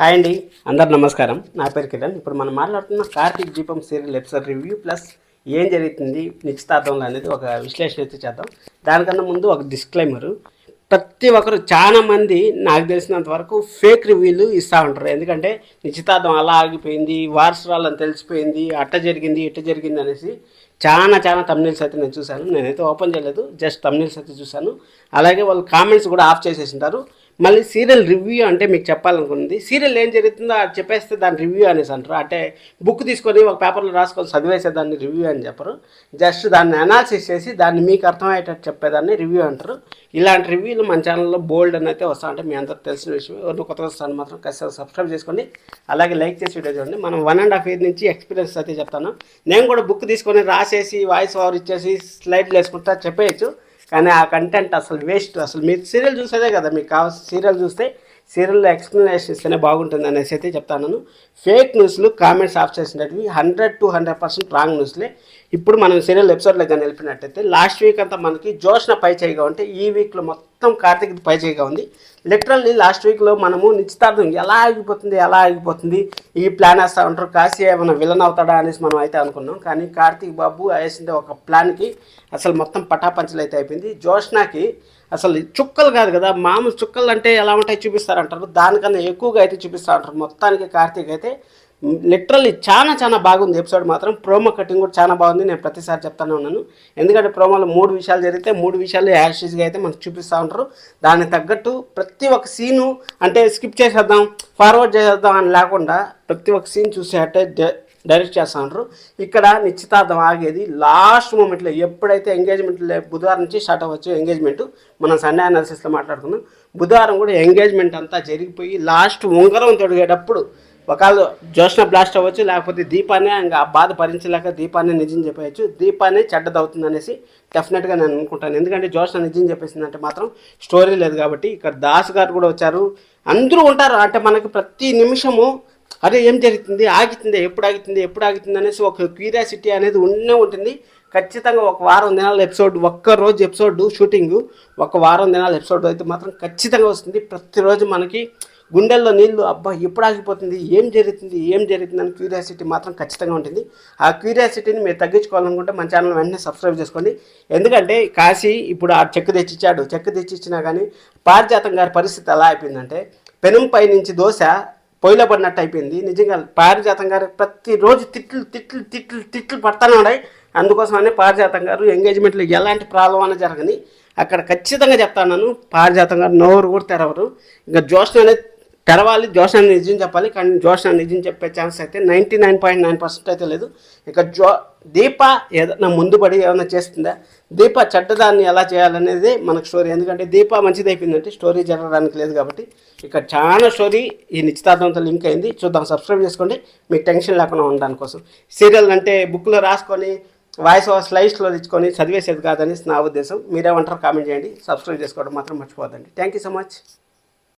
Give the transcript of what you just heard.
Hi అండి అందరు నమస్కారం. నా పేరు కిరణ్. ఇప్పుడు మనం మాట్లాడుతున్న కార్తీక్ దీపం సీరియల్ ఎపిసోడ్ రివ్యూ ప్లస్ ఏం జరుగుతుంది నిశ్చితార్థంలో అనేది ఒక విశ్లేషణ అయితే చేద్దాం. దానికన్నా ముందు ఒక డిస్క్లైమరు ప్రతి ఒక్కరు చాలా మంది నాకు తెలిసినంత వరకు ఫేక్ రివ్యూలు ఇస్తూ ఉంటారు. ఎందుకంటే నిశ్చితార్థం అలా ఆగిపోయింది వారసురాలని తెలిసిపోయింది అట్ట జరిగింది ఇట్ట జరిగింది అనేసి చాలా చాలా తమిళస్ అయితే నేను చూశాను. నేనైతే ఓపెన్ చేయలేదు జస్ట్ తమిళస్ అయితే చూశాను. అలాగే వాళ్ళు కామెంట్స్ కూడా ఆఫ్ చేసేసి ఉంటారు. మళ్ళీ సీరియల్ రివ్యూ అంటే మీకు చెప్పాలనుకుంది. సీరియల్ ఏం జరుగుతుందో అది చెప్పేస్తే దాని రివ్యూ అనేసి అంటారు. అంటే బుక్ తీసుకొని ఒక పేపర్లో రాసుకొని చదివేసే దాన్ని రివ్యూ అని చెప్పరు. జస్ట్ దాన్ని అనాలిసిస్ చేసి దాన్ని మీకు అర్థమయ్యేటట్టు చెప్పేదాన్ని రివ్యూ అంటారు. ఇలాంటి రివ్యూలు మన ఛానల్లో బోల్డ్ అని అయితే వస్తా అంటే మీ అందరూ తెలిసిన విషయం. ఎవరు కొత్త వస్తాను మాత్రం ఖచ్చితంగా సబ్స్క్రైబ్ చేసుకోండి. అలాగే లైక్ చేసి వీడియో చూడండి. మనం వన్ అండ్ హాఫ్ ఇయర్ నుంచి ఎక్స్పీరియన్స్ అయితే చెప్తాను. నేను కూడా బుక్ తీసుకొని రాసేసి వాయిస్ ఓవర్ ఇచ్చేసి స్లైడ్లు వేసుకుంటా చెప్పేయచ్చు. కానీ ఆ కంటెంట్ అసలు వేస్ట్ అసలు మీరు సీరియల్ చూసేదే కదా మీకు కావాల్సిన సీరియల్ చూస్తే సీరియల్లో ఎక్స్ప్లెనేషన్ ఇస్తేనే బాగుంటుంది అనేసి అయితే చెప్తాను ఫేక్ న్యూస్లు కామెంట్స్ ఆఫ్ చేసినవి hundred to hundred percent wrong న్యూస్లే ఇప్పుడు మనం సీరియల్ ఎపిసోడ్లో కానీ వెళ్ళినట్టయితే లాస్ట్ వీక్ అంతా మనకి జోష్న పై చేయగా ఉంటే ఈ వీక్లో మొత్తం మొత్తం కార్తీక్ పైచేయగా ఉంది. లిటరల్లీ లాస్ట్ వీక్లో మనము నిశ్చితార్థం ఎలా ఆగిపోతుంది ఎలా ఆగిపోతుంది ఈ ప్లాన్ వేస్తూ ఉంటారు కాశీ ఏమైనా విలన్ అవుతాడా అనేసి మనం అయితే అనుకున్నాం. కానీ కార్తీక్ బాబు వేసింది ఒక ప్లాన్కి అసలు మొత్తం పటాపంచలు అయితే అయిపోయింది. జోష్నాకి అసలు చుక్కలు కాదు కదా మామూలు చుక్కలు అంటే ఎలా ఉంటాయి చూపిస్తారంటారు. దానికన్నా ఎక్కువగా అయితే చూపిస్తారంటారు మొత్తానికి కార్తీక్ అయితే లిటరల్లీ చాలా చాలా బాగుంది ఎపిసోడ్ మాత్రం. ప్రోమో కటింగ్ కూడా చాలా బాగుంది. నేను ప్రతిసారి చెప్తానే ఉన్నాను. ఎందుకంటే ప్రోమోలో మూడు విషయాలు జరిగితే మూడు విషయాలు యాషీస్గా అయితే మనకు చూపిస్తూ ఉంటారు. దానికి తగ్గట్టు ప్రతి ఒక్క సీను అంటే స్కిప్ చేసేద్దాం ఫార్వర్డ్ చేసేద్దాం అని లేకుండా ప్రతి ఒక్క సీన్ చూసేటట్టే డైరెక్ట్ చేస్తూ ఉంటారు. ఇక్కడ నిశ్చితార్థం ఆగేది లాస్ట్ మూమెంట్లో ఎప్పుడైతే ఎంగేజ్మెంట్ బుధవారం నుంచి స్టార్ట్ అవ్వచ్చు ఎంగేజ్మెంట్ మనం సండే అనాలిసిస్లో మాట్లాడుకున్నాం బుధవారం కూడా ఎంగేజ్మెంట్ అంతా జరిగిపోయి లాస్ట్ ఉంగరం తొడిగేటప్పుడు ఒకవేళ జోష్న బ్లాస్ట్ అవ్వచ్చు లేకపోతే దీపాన్ని ఇంకా బాధ భరించలేక దీపాన్ని నిజం చెప్పేయచ్చు. దీపాన్ని చెడ్డదవుతుంది అనేసి డెఫినెట్గా నేను అనుకుంటాను. ఎందుకంటే జోష్న నిజం చెప్పేసిందంటే మాత్రం స్టోరీ లేదు కాబట్టి ఇక్కడ దాస్ గారు కూడా వచ్చారు. అందరూ ఉంటారు. అంటే మనకి ప్రతి నిమిషము అరే ఏం జరుగుతుంది? ఆగుతుంది ఎప్పుడు ఆగుతుంది ఎప్పుడు ఆగుతుంది అనేసి ఒక క్యూరియాసిటీ అనేది ఉండే ఉంటుంది. ఖచ్చితంగా ఒక వారం దినాల ఎపిసోడ్ ఒక్క రోజు ఎపిసోడ్ షూటింగ్ ఒక వారం దినాల ఎపిసోడ్ అయితే మాత్రం ఖచ్చితంగా వస్తుంది. ప్రతిరోజు మనకి గుండెల్లో నీళ్ళు అబ్బా ఎప్పుడు ఆగిపోతుంది? ఏం జరుగుతుంది? ఏం జరుగుతుంది? అని క్యూరియాసిటీ మాత్రం ఖచ్చితంగా ఉంటుంది. ఆ క్యూరియాసిటీని మీరు తగ్గించుకోవాలనుకుంటే మన ఛానల్ వెంటనే సబ్స్క్రైబ్ చేసుకోండి. ఎందుకంటే కాశీ ఇప్పుడు ఆ చెక్ తెచ్చిచ్చాడు. చెక్ తెచ్చిచ్చినా కానీ పారిజాతం గారి పరిస్థితి ఎలా అయిపోయిందంటే పెనుంపై నుంచి దోశ పొయ్యిలో పడినట్టు అయిపోయింది. నిజంగా పారిజాతం గారు ప్రతిరోజు తిట్లు తిట్లు తిట్లు తిట్లు పడతానే ఉన్నాయి. అందుకోసమనే పారిజాతం గారు ఎంగేజ్మెంట్లో ఎలాంటి ప్రాబ్లం అనేది జరగని అక్కడ ఖచ్చితంగా చెప్తాను పారిజాతం గారు నోరు కూడా తెరవరు ఇంకా జోష్న అనేది తెరవాలి జోషన్ నిజం చెప్పాలి కానీ జోషన్ నిజం చెప్పే ఛాన్స్ అయితే ninety nine point nine percent అయితే లేదు. ఇక జో దీప ఏదైనా ముందుపడి ఏమైనా చేస్తుందా? దీప చెడ్డదాన్ని ఎలా చేయాలనేది మనకు స్టోరీ. ఎందుకంటే దీప మంచిది అయిపోయిందంటే స్టోరీ జరగడానికి లేదు కాబట్టి ఇక చాలా స్టోరీ ఈ నిశ్చితార్థంతో లింక్ అయింది. చూద్దాం సబ్స్క్రైబ్ చేసుకోండి. మీకు టెన్షన్ లేకుండా ఉండడానికి కోసం. సీరియల్ అంటే బుక్లో రాసుకొని వాయిస్ ఓవర్ స్లైడ్స్లో తెచ్చుకొని చదివేసేది కాదని నా ఉద్దేశం. మీరేమంటారు కామెంట్ చేయండి. సబ్స్క్రైబ్ చేసుకోవడం మాత్రం మర్చిపోద్దండి థ్యాంక్ యూ సో మచ్.